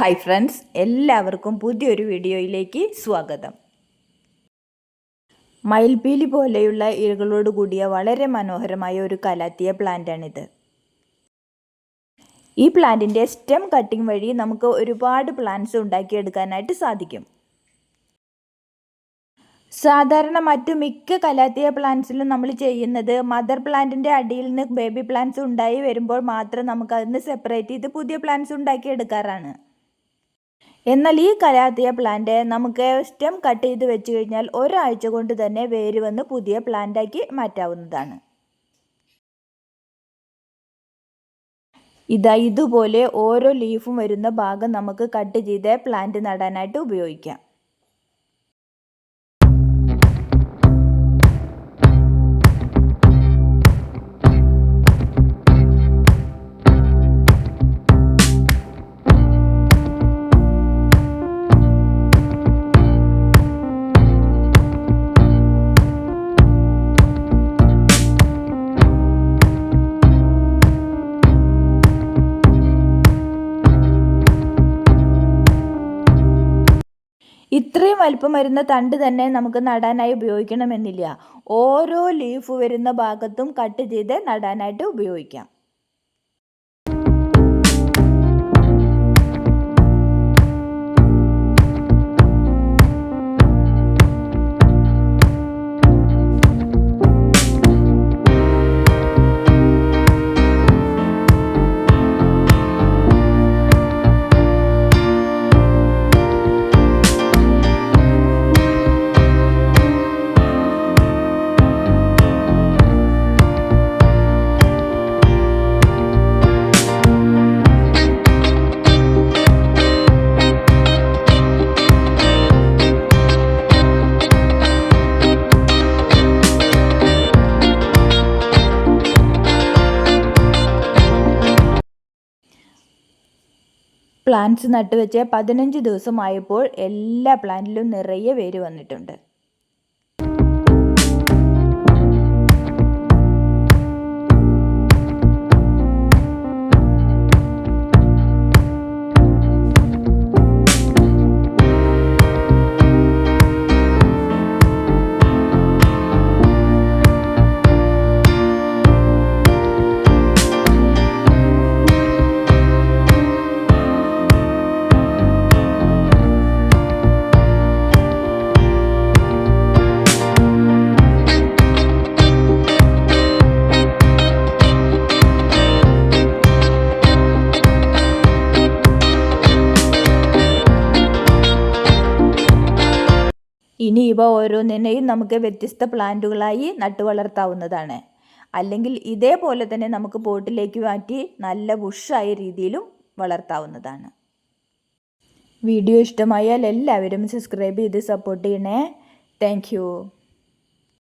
Hi friends എല്ലാവർക്കും പുതിയൊരു വീഡിയോയിലേക്ക് സ്വാഗതം. മയിൽപീലി പോലെയുള്ള ഇലകളോട് കൂടിയ വളരെ മനോഹരമായ ഒരു കലാത്തിയ പ്ലാന്റാണിത്. ഈ പ്ലാന്റിന്റെ സ്റ്റെം കട്ടിംഗ് വഴി നമുക്ക് ഒരുപാട് പ്ലാന്റ്സ് ഉണ്ടാക്കിയെടുക്കാനായിട്ട് സാധിക്കും. സാധാരണ മറ്റു മിക്ക കലാത്തിയ പ്ലാന്റ്സിലും നമ്മൾ ചെയ്യുന്നത് മദർ പ്ലാന്റിന്റെ അടിയിൽ നിന്ന് ബേബി പ്ലാന്റ്സ് ഉണ്ടായി വരുമ്പോൾ മാത്രം നമുക്ക് അതിന് സെപ്പറേറ്റ് ചെയ്ത് പുതിയ പ്ലാന്റ്സ് ഉണ്ടാക്കിയെടുക്കാറാണ്. എന്നാൽ ഈ കലാത്തിയ പ്ലാന്റ് നമുക്ക് സ്റ്റെം കട്ട് ചെയ്ത് വെച്ച് കഴിഞ്ഞാൽ ഒരാഴ്ച കൊണ്ട് തന്നെ വേര് വന്ന് പുതിയ പ്ലാന്റാക്കി മാറ്റാവുന്നതാണ്. ഇതാ ഇതുപോലെ ഓരോ ലീഫും വരുന്ന ഭാഗം നമുക്ക് കട്ട് ചെയ്ത് പ്ലാന്റ് നടാനായിട്ട് ഉപയോഗിക്കാം. ഇത്രയും വലിപ്പം വരുന്ന തണ്ട് തന്നെ നമുക്ക് നടാനായി ഉപയോഗിക്കണമെന്നില്ല. ഓരോ ലീഫ് വരുന്ന ഭാഗത്തും കട്ട് ചെയ്ത് നടാനായിട്ട് ഉപയോഗിക്കാം. പ്ലാന്റ്സ് നട്ടുവെച്ച് പതിനഞ്ച് ദിവസമായപ്പോൾ എല്ലാ പ്ലാന്റിലും നിറയെ വേര് വന്നിട്ടുണ്ട്. ഇനി ഇവ ഓരോന്നിനെയും നമുക്ക് വ്യത്യസ്ത പ്ലാന്റുകളായി നട്ടു വളർത്താവുന്നതാണ് അല്ലെങ്കിൽ ഇതേപോലെ തന്നെ നമുക്ക് പോട്ടിലേക്ക് മാറ്റി നല്ല ബുഷായ രീതിയിലും വളർത്താവുന്നതാണ്. വീഡിയോ ഇഷ്ടമായാൽ എല്ലാവരും സബ്സ്ക്രൈബ് ചെയ്ത് സപ്പോർട്ട് ചെയ്യണേ. താങ്ക്